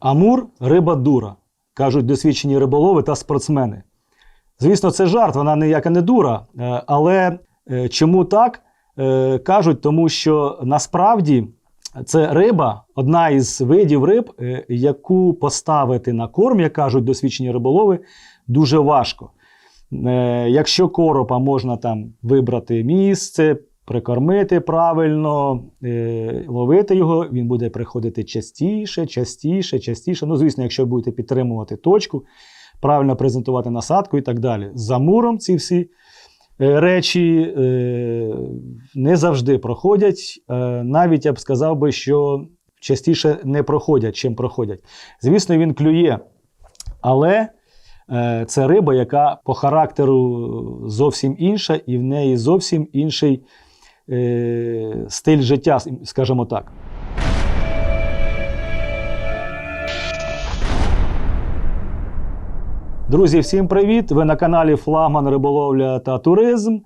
Амур риба дура, кажуть досвідчені риболови та спортсмени. Звісно, це жарт, вона ніяка не дура. е, Але е, чому так? Е, Кажуть, тому що насправді це риба, одна із видів риб, яку поставити на корм, як кажуть досвідчені риболови, дуже важко. Якщо коропа можна там вибрати місце, прикормити правильно, е, ловити його, він буде приходити частіше, частіше, частіше. Ну, звісно, якщо будете підтримувати точку, правильно презентувати насадку і так далі. З амуром ці всі е, речі е, не завжди проходять. Е, навіть я б сказав би, що частіше не проходять, чим проходять. Звісно, він клює, але е, це риба, яка по характеру зовсім інша, і в неї зовсім інший е, стиль життя, скажімо так. Друзі, всім привіт! Ви на каналі Флагман Риболовля та Туризм.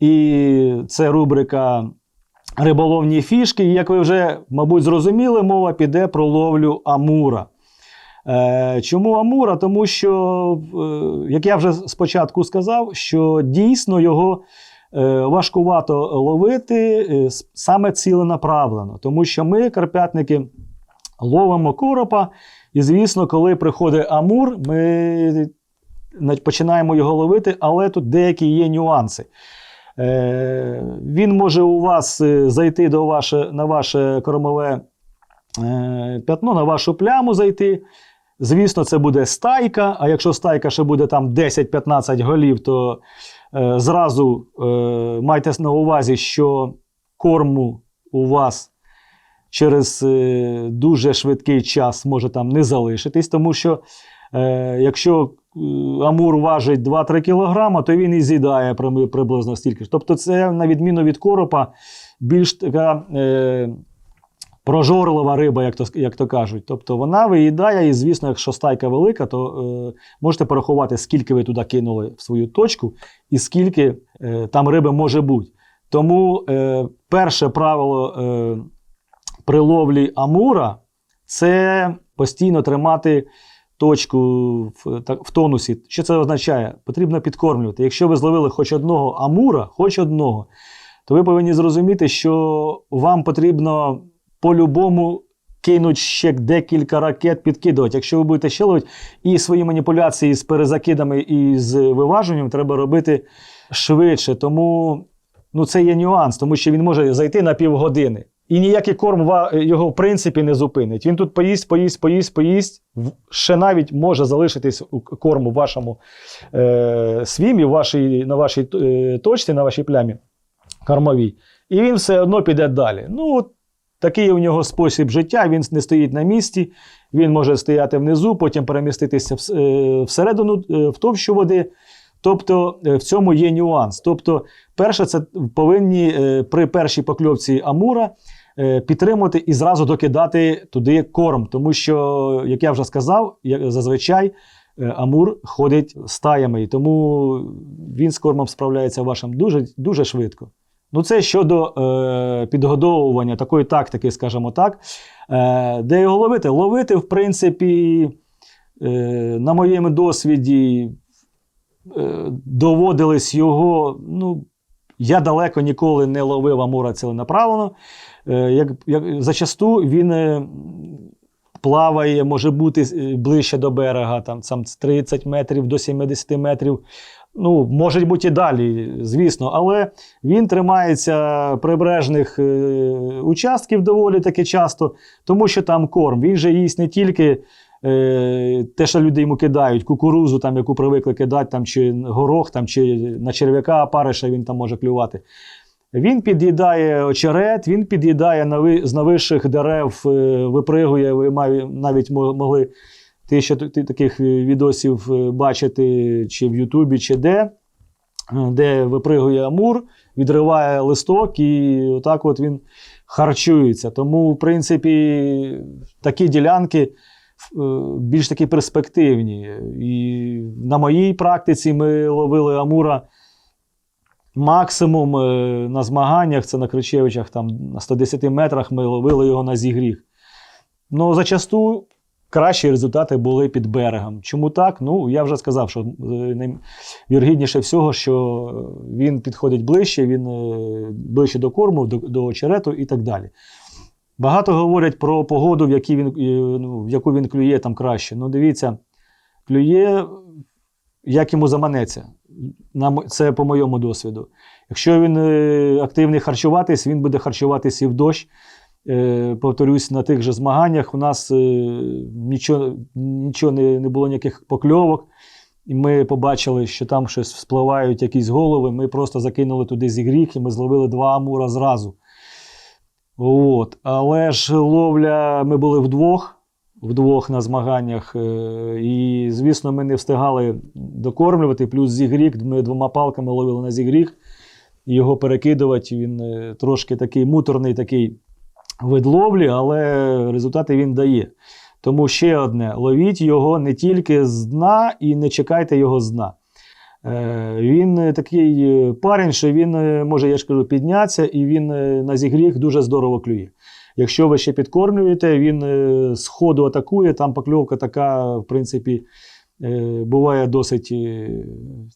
І це рубрика Риболовні фішки. І як ви вже, мабуть, зрозуміли, мова піде про ловлю Амура. Е, чому Амура? Тому що, е, як я вже спочатку сказав, що дійсно його важкувато ловити е, саме ціленаправлено. Тому що ми, карпятники, ловимо коропа. І, звісно, коли приходить Амур, ми починаємо його ловити, але тут деякі є нюанси. Е, він може у вас е, зайти до ваше, на ваше кормове е, пятно, на вашу пляму зайти. Звісно, це буде стайка, а якщо стайка ще буде там 10-15 голів, то е, зразу е, майте на увазі, що корму у вас через е, дуже швидкий час може там не залишитись, тому що е, якщо е, амур важить 2-3 кілограма, то він і з'їдає приблизно стільки. Тобто, це, на відміну від коропа, більш така. Прожорлива риба, як то, як то кажуть. Тобто вона виїдає, і звісно, якщо стайка велика, то е, можете порахувати, скільки ви туди кинули в свою точку, і скільки е, там риби може бути. Тому е, перше правило е, при ловлі амура це постійно тримати точку в, так, в тонусі. Що це означає? Потрібно підкормлювати. Якщо ви зловили хоч одного амура, хоч одного, то ви повинні зрозуміти, що вам потрібно по-любому кинуть ще декілька ракет підкидувати. Якщо ви будете ще ловити, і свої маніпуляції з перезакидами і з виваженням треба робити швидше. Тому ну, це є нюанс, тому що він може зайти на півгодини. І ніякий корм його в принципі не зупинить. Він тут поїсть, поїсть, поїсть, поїсть. Ще навіть може залишитись у к- корм у вашому е, свімі, вашій, на вашій е, точці, на вашій плямі кормовій. І він все одно піде далі. Ну, такий у нього спосіб життя. Він не стоїть на місці, він може стояти внизу, потім переміститися е, всередину, е, в товщу води. Тобто е, в цьому є нюанс. Тобто, перше, це повинні при першій покльовці амура підтримувати і зразу докидати туди корм. Тому що, як я вже сказав, зазвичай амур ходить стаями, тому він з кормом справляється вашим дуже, дуже швидко. Ну, це щодо е, підгодовування такої тактики, скажімо так. Е, де його ловити? Ловити, в принципі, е, на моєму досвіді е, доводились його. Ну, я далеко ніколи не ловив амура ціленаправлено. Е, як, як, зачасту він е, плаває, може бути е, ближче до берега, там, там з 30 метрів до 70 метрів. Ну, може бути і далі, звісно, але він тримається прибережних е, участків доволі таки часто, тому що там корм. Він же їсть не тільки е, те, що люди йому кидають, кукурузу, там, яку привикли кидати, там, чи горох, там, чи на черв'яка париша він там може клювати. Він під'їдає очерет, він під'їдає нави- з нависших дерев, е, випригує. Ви навіть могли ти ще таких е, відосів е, бачити чи в Ютубі, чи де, е, де випригує амур, відриває листок, і отак от він харчується. Тому, в принципі, такі ділянки більш такі перспективні. І на моїй практиці ми ловили амура. Максимум на змаганнях, це на Кричевичах, там на 110 метрах ми ловили його на зігріх. Ну, зачасту кращі результати були під берегом. Чому так? Ну, я вже сказав, що е, віргідніше всього, що він підходить ближче, він е, ближче до корму, до, до очерету і так далі. Багато говорять про погоду, в, якій він, е, ну, в яку він клює там краще. Ну, дивіться, клює, як йому заманеться. Це по моєму досвіду. Якщо він е, активний харчуватись, він буде харчуватись і в дощ. Е, Повторюсь, на тих же змаганнях у нас е, нічого, нічого не, не було ніяких покльовок. І ми побачили, що там щось вспливають якісь голови. Ми просто закинули туди зігріх і ми зловили два амура зразу. От. Але ж ловля ми були вдвох, вдвох на змаганнях. е, І, звісно, ми не встигали докормлювати. Плюс зігрік, ми двома палками ловили на зігріх. Його перекидувати він трошки такий муторний такий вид ловлі, але результати він дає. Тому ще одне: ловіть його не тільки з дна і не чекайте його з дна. Е, Він такий е, парень, що він е, може, я ж кажу, піднятися, і він на зігріх дуже здорово клює. Якщо ви ще підкормлюєте, він е, з ходу атакує, там покльовка така, в принципі, буває досить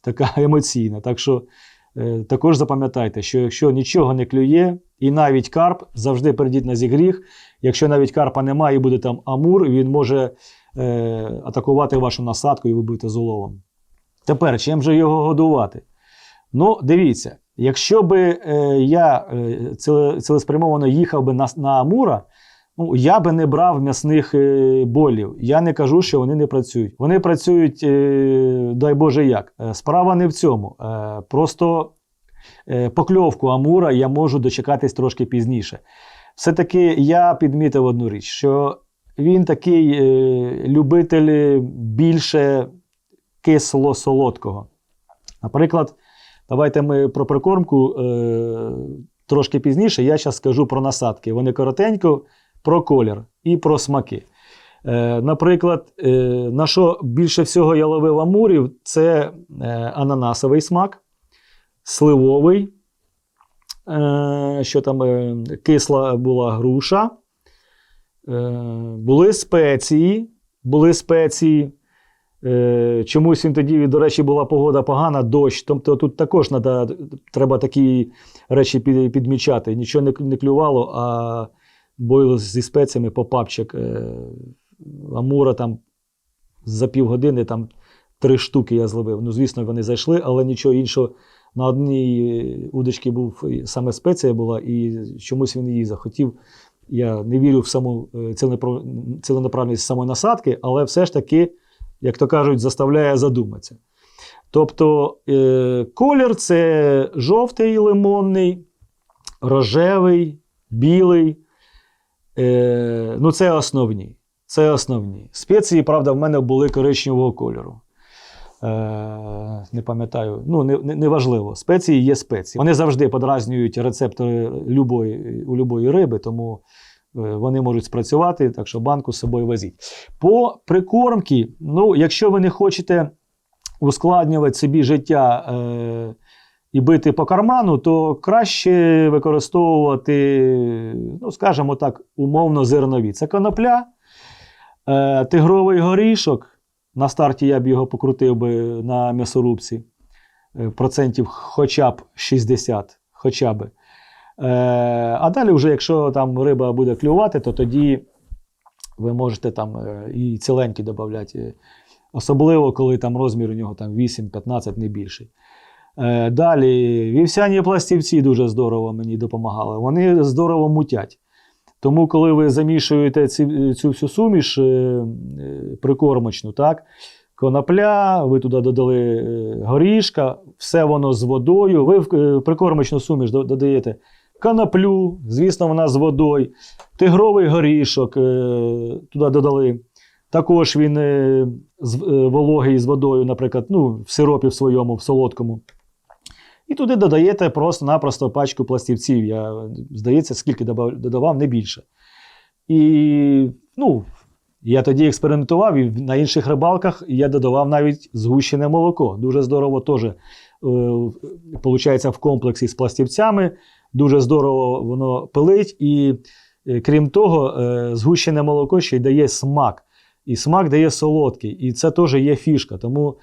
така емоційна. Так що також запам'ятайте, що якщо нічого не клює, і навіть карп, завжди перейдіть на зігріх. Якщо навіть карпа немає і буде там амур, він може е, атакувати вашу насадку і ви будете з уловом. Тепер, чим же його годувати? Ну, дивіться, якщо би е, я е, цілеспрямовано їхав би на, на Амура, ну, я би не брав м'ясних е, болів. Я не кажу, що вони не працюють. Вони працюють, е, дай Боже, як. Е, Справа не в цьому. Просто покльовку Амура я можу дочекатись трошки пізніше. Все-таки я підмітив одну річ, що він такий любитель більше кисло-солодкого. Наприклад, давайте ми про прикормку трошки пізніше. Я зараз скажу про насадки. Вони коротенько, про колір і про смаки. Е, наприклад, е, на що більше всього я ловив амурів, це е, ананасовий смак, сливовий, що там кисла була груша. Були спеції, були спеції. Чомусь він тоді, до речі, була погода погана, дощ. Тобто тут також треба такі речі підмічати. Нічого не клювало, а бойл зі спеціями попапчик. Е, Амура там за півгодини там три штуки я зловив. Ну, звісно, вони зайшли, але нічого іншого. На одній удочці був саме спеція була, і чомусь він її захотів. Я не вірю в саму е, ціленаправність самої насадки, але все ж таки, як то кажуть, заставляє задуматися. Тобто е, колір це жовтий лимонний, рожевий, білий. Е, ну, це основні. Це основні. Спеції, правда, в мене були коричневого кольору. Е, не пам'ятаю, ну не, не, важливо. Спеції є спеції. Вони завжди подразнюють рецептори любої, у любої риби, тому е, вони можуть спрацювати, так що банку з собою везіть. По прикормці, ну, якщо ви не хочете ускладнювати собі життя е, і бити по карману, то краще використовувати, ну, скажімо так, умовно зернові. Це конопля, е, тигровий горішок. На старті я б його покрутив би на м'ясорубці е, процентів хоча б 60. Хоча б. Е, а далі, вже, якщо там риба буде клювати, то тоді ви можете там е, і ціленькі додати. Особливо, коли там розмір у нього там 8-15, не більший. Е, далі, вівсяні пластівці дуже здорово мені допомагали. Вони здорово мутять. Тому, коли ви замішуєте ці, цю всю суміш е, е, прикормочну, так, конопля, ви туди додали горішка, все воно з водою. Ви в прикормочну суміш додаєте коноплю, звісно, вона з водою, тигровий горішок туди додали. Також він з, вологий з водою, наприклад, ну, в сиропі в своєму, в солодкому. І туди додаєте просто-напросто пачку пластівців. Я, здається, скільки додавав, не більше. І ну, я тоді експериментував, і на інших рибалках я додавав навіть згущене молоко. Дуже здорово теж е, виходить в комплексі з пластівцями. Дуже здорово воно пилить. І е, крім того, е, згущене молоко ще й дає смак. і смак дає солодкий. І це теж є фішка. Тому,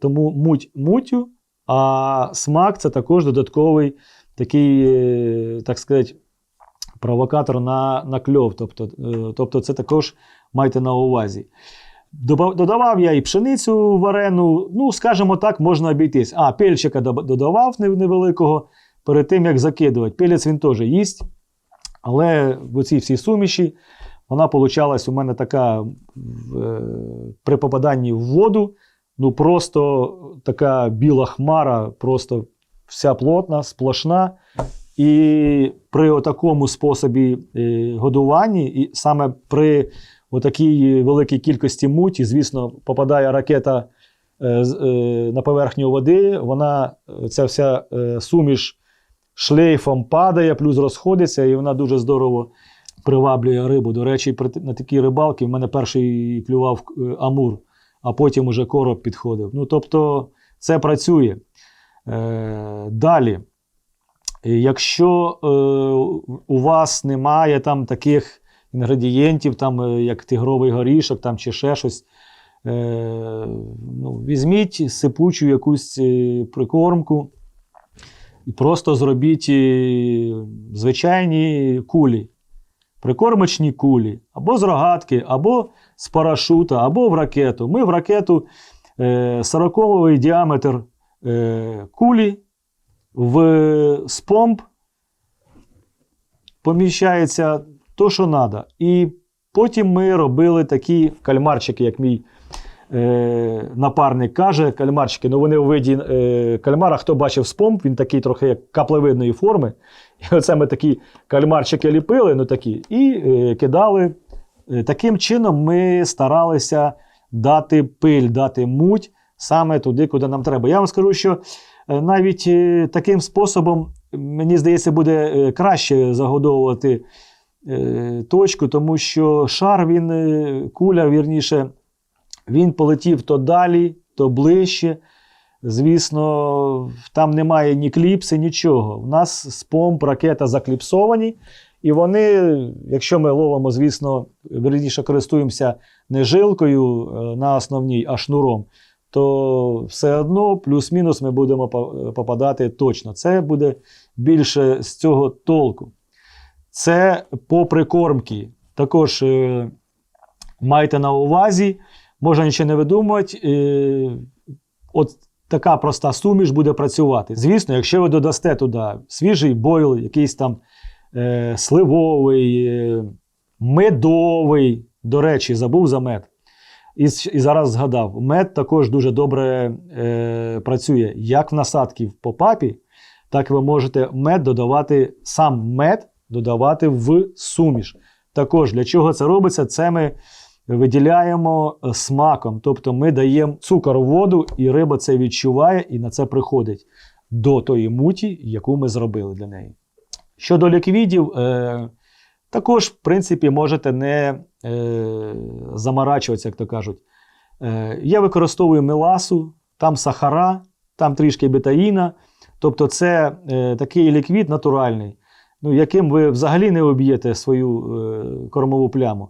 тому муть мутю, а смак це також додатковий такий, е, так сказати, провокатор на, на кльов. Тобто, е, тобто це також майте на увазі. Додавав я і пшеницю варену, ну, скажімо так, можна обійтись. А, пельчика додавав невеликого перед тим, як закидувати. Пелець він теж їсть. Але в оцій всій суміші вона получалась у мене така е, при попаданні в воду. Ну, просто така біла хмара, просто вся плотна, сплошна. І при такому способі е, годування, і саме при отакій великій кількості муті, звісно, попадає ракета е, е, на поверхню води, вона ця вся суміш шлейфом падає, плюс розходиться, і вона дуже здорово приваблює рибу. До речі, на такій рибалці в мене перший клював е, амур, а потім уже короб підходив. Ну, тобто, це працює. Е, далі. Якщо е, у вас немає там таких інгредієнтів, там, е, як тигровий горішок там, чи ще щось, е, ну, візьміть сипучу якусь е, прикормку і просто зробіть е, звичайні кулі, прикормочні кулі, або з рогатки, або з парашута, або в ракету. Ми в ракету е, 40-й діаметр е, кулі в спомб поміщається то, що треба. І потім ми робили такі кальмарчики, як мій е, напарник каже. Кальмарчики, ну вони у виді е, кальмара, хто бачив спомб, він такий трохи як каплевидної форми. І оце ми такі кальмарчики ліпили, ну такі, і е, кидали. Е, Таким чином ми старалися дати пиль, дати муть саме туди, куди нам треба. Я вам скажу, що е, навіть е, таким способом, мені здається, буде краще загодовувати точку, тому що шар, він, куля, вірніше, він полетів то далі, то ближче. Звісно, там немає ні кліпси, нічого. У нас з помп ракета закліпсовані, і вони, якщо ми ловимо, звісно, вірніше користуємося не жилкою е, на основній, а шнуром, то все одно плюс-мінус ми будемо попадати точно. Це буде більше з цього толку. Це по прикормці. Також е, майте на увазі, можна нічого не видумувати. Е, от така проста суміш буде працювати. Звісно, якщо ви додасте туди свіжий бойл, якийсь там е, сливовий, е, медовий, до речі, забув за мед. І, і зараз згадав, мед також дуже добре е, працює як в насадки в попапі, так ви можете мед додавати, сам мед додавати в суміш. Також для чого це робиться? Це ми виділяємо е, смаком. Тобто ми даємо цукор в воду, і риба це відчуває і на це приходить до тої муті, яку ми зробили для неї. Щодо ліквідів, е, також, в принципі, можете не е, заморачуватися, як то кажуть. Е, я використовую меласу, там сахара, там трішки бетаїна. Тобто, це е, такий ліквід натуральний, ну, яким ви взагалі не об'єте свою е, кормову пляму,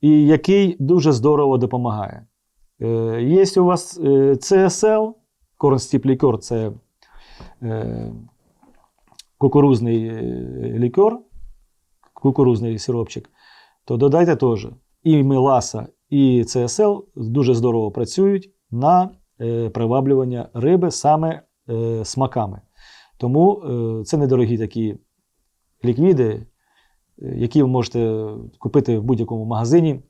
і який дуже здорово допомагає. Е, є у вас е, CSL, Corn Steep це е, кукурузний е, лікер, кукурузний сиропчик, то додайте теж. І меласа, і CSL дуже здорово працюють на е, приваблювання риби саме е, смаками. Тому це недорогі такі ліквіди, які ви можете купити в будь-якому магазині.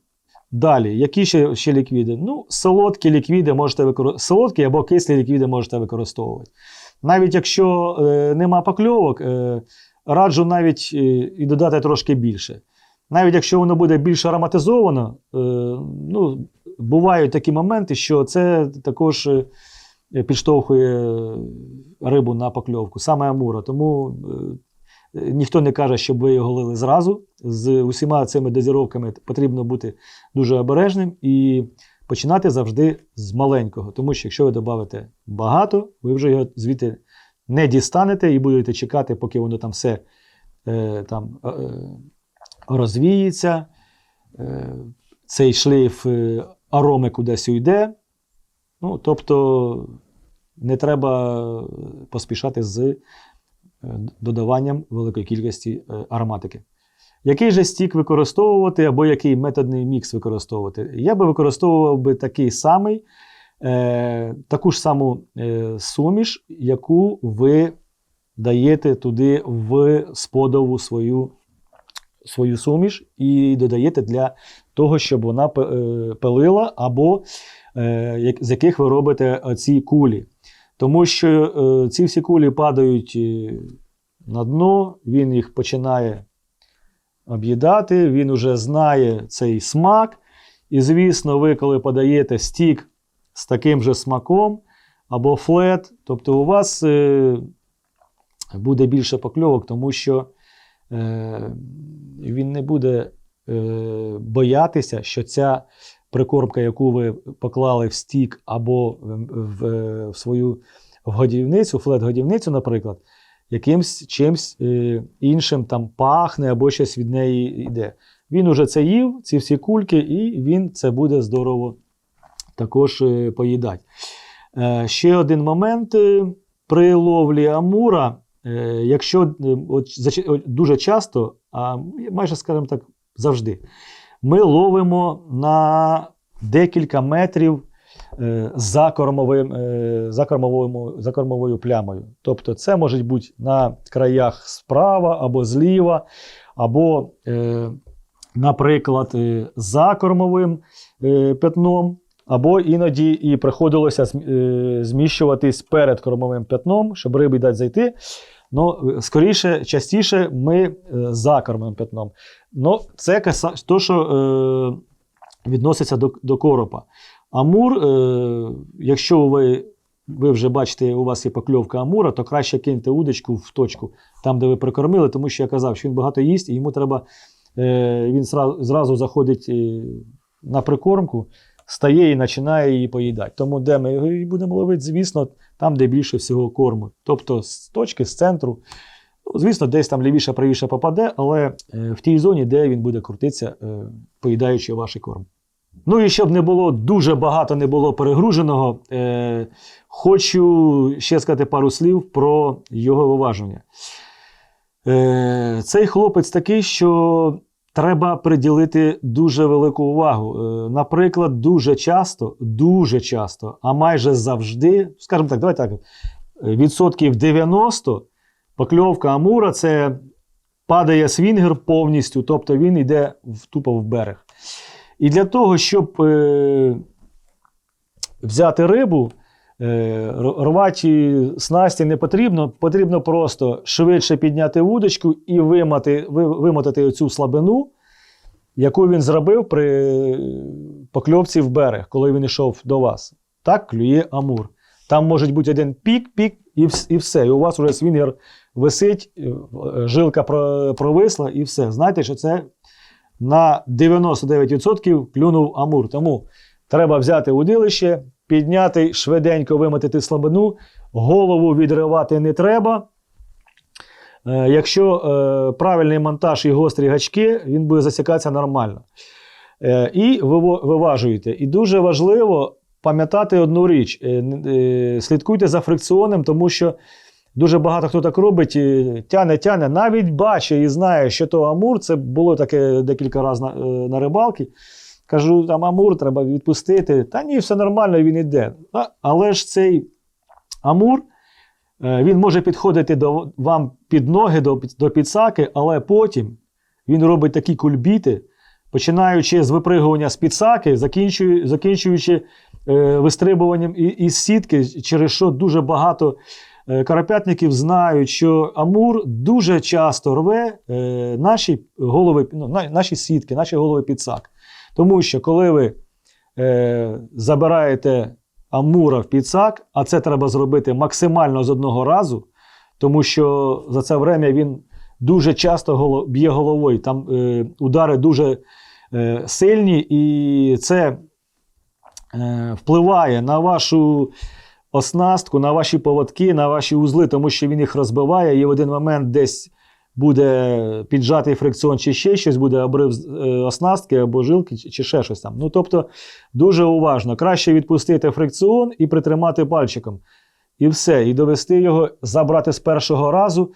Далі, які ще, ще ліквіди? Ну, солодкі ліквіди можете використовувати. Солодкі або кислі ліквіди можете використовувати. Навіть якщо е, нема покльовок, е, раджу навіть е, і додати трошки більше. Навіть якщо воно буде більш ароматизовано, е, ну, бувають такі моменти, що це також е, підштовхує рибу на покльовку, саме амура. Тому е, ніхто не каже, щоб ви його лили зразу. З усіма цими дозіровками потрібно бути дуже обережним і починати завжди з маленького. Тому що якщо ви додавите багато, ви вже його звідти не дістанете і будете чекати, поки воно там все е, там, е, розвіється. Е, цей шлейф е, ароми кудись уйде. Ну, тобто не треба поспішати з е, додаванням великої кількості е, ароматики. Який же стік використовувати або який методний мікс використовувати? Я би використовував би такий самий, е, таку ж саму е, суміш, яку ви даєте туди в сподову свою, свою суміш і додаєте для того, щоб вона е, пилила, або е, з яких ви робите ці кулі. Тому що е, ці всі кулі падають е, на дно, він їх починає об'їдати, він уже знає цей смак. І, звісно, ви, коли подаєте стік з таким же смаком або флет, тобто у вас е, буде більше покльовок, тому що е, він не буде е, боятися, що ця прикормка, яку ви поклали в стік або в, в, в свою годівницю, флет-годівницю, наприклад, якимсь чимсь е, іншим там пахне або щось від неї йде. Він уже це їв, ці всі кульки, і він це буде здорово також е, поїдати. Е, ще один момент при ловлі амура, якщо от, дуже часто, а майже, скажімо так, завжди, ми ловимо на декілька метрів за, кормовим, е, за, кормовою, за кормовою плямою. Тобто це може бути на краях справа або зліва, або, е, наприклад, е, за кормовим е, пятном, або іноді і приходилося е, зміщуватись перед кормовим пятном, щоб рибі дати зайти. Ну, е, скоріше, частіше ми е, за кормовим пятном. Ну, це то, що е, відноситься до, до коропа. Амур, е, якщо ви, ви вже бачите, у вас є покльовка амура, то краще киньте удочку в точку, там, де ви прикормили, тому що я казав, що він багато їсть, і йому треба, е, він зразу, заходить е, на прикормку, стає і починає її поїдати. Тому де ми його будемо ловити, звісно, там, де більше всього корму. Тобто з точки, з центру. Ну, звісно, десь там лівіше, правіше попаде, але в тій зоні, де він буде крутитися, поїдаючи ваш корм. Ну і щоб не було дуже багато не було перегруженого, е, хочу ще сказати пару слів про його виважування. Е, цей хлопець такий, що треба приділити дуже велику увагу. Е, наприклад, дуже часто, дуже часто, а майже завжди, скажімо так, давайте так, відсотків 90 покльовка амура це падає свінгер повністю, тобто він йде в, тупо в берег. І для того, щоб е, взяти рибу, е, рвати снасті не потрібно, потрібно просто швидше підняти вудочку і вимати, вимотати оцю слабину, яку він зробив при покльовці в берег, коли він йшов до вас. Так клює амур. Там може бути один пік-пік, і, і все. І у вас вже свінгер висить, е, жилка провисла, і все. Знаєте, що це на 99% клюнув амур. Тому треба взяти удилище, підняти, швиденько вимотити слабину, голову відривати не треба. Е, Якщо е, правильний монтаж і гострі гачки, він буде засікатися нормально. Е, і виво- виважуєте. І дуже важливо пам'ятати одну річ: слідкуйте за фрикціоном, тому що дуже багато хто так робить, тяне, тяне, навіть бачить і знає, що то амур. Це було таке декілька разів на, е, на рибалці. Кажу, там амур треба відпустити. Та ні, все нормально, він іде. Але ж цей амур. Е, Він може підходити до вам під ноги, до, до підсаки, але потім він робить такі кульбіти, починаючи з випригування з підсаки, закінчуючи, закінчуючи е, вистрибуванням із сітки, через що дуже багато карапятників знають, що Амур дуже часто рве е, наші голови, ну, наші сітки, наші голови підсак. Тому що коли ви е, забираєте амура в підсак, а це треба зробити максимально з одного разу, тому що за це время він дуже часто б'є головою. Там е, удари дуже е, сильні, і це е, впливає на вашу оснастку, на ваші поводки, на ваші узли, тому що він їх розбиває, і в один момент десь буде піджатий фрикціон, чи ще щось, буде обрив е, оснастки або жилки, чи ще щось там. Ну, тобто, дуже уважно. Краще відпустити фрикціон і притримати пальчиком. І все. І довести його, забрати з першого разу,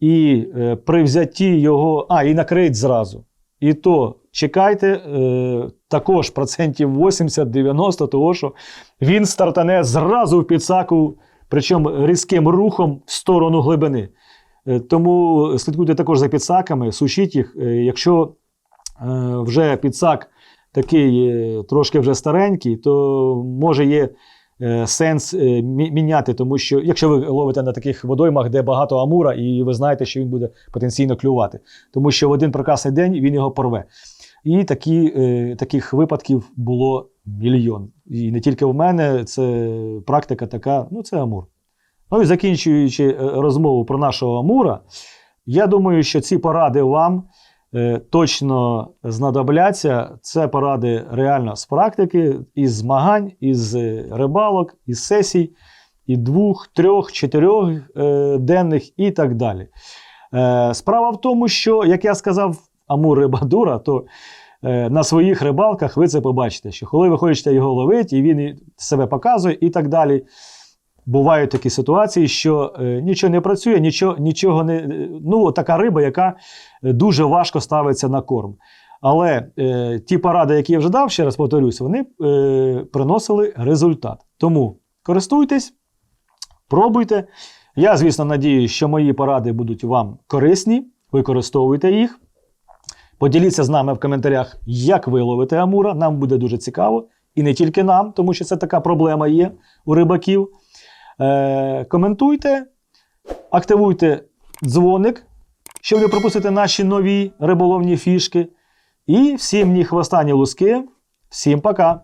і е, при взятті його, а, і накрить зразу. І то чекайте е, також процентів 80-90 того, що він стартане зразу в підсаку, причому різким рухом в сторону глибини. Е, Тому слідкуйте також за підсаками, сушіть їх. Е, Якщо е, вже підсак такий е, трошки вже старенький, то може є е, сенс е, міняти, тому що якщо ви ловите на таких водоймах, де багато амура, і ви знаєте, що він буде потенційно клювати, тому що в один прекрасний день він його порве. І такі, е, таких випадків було мільйон. І не тільки в мене, це практика така, ну це амур. Ну і закінчуючи е, розмову про нашого амура, я думаю, що ці поради вам е, точно знадобляться. Це поради реально з практики, із змагань, із рибалок, із сесій, і двох, трьох, чотирьох денних і так далі. Справа в тому, що, як я сказав, амур риба дура, то е, на своїх рибалках ви це побачите, що коли ви хочете його ловити, і він себе показує, і так далі. Бувають такі ситуації, що е, нічого не працює, нічого, нічого не. е, Ну, така риба, яка е, дуже важко ставиться на корм. Але е, ті поради, які я вже дав, ще раз повторюсь, вони е, приносили результат. Тому користуйтесь, пробуйте. Я, звісно, надію, що мої поради будуть вам корисні. Використовуйте їх. Поділіться з нами в коментарях, як ви ловите амура. Нам буде дуже цікаво. І не тільки нам, тому що це така проблема є у рибаків. Е, коментуйте, активуйте дзвоник, щоб не пропустити наші нові риболовні фішки. І всім ні хвоста, ні луски. Всім пока!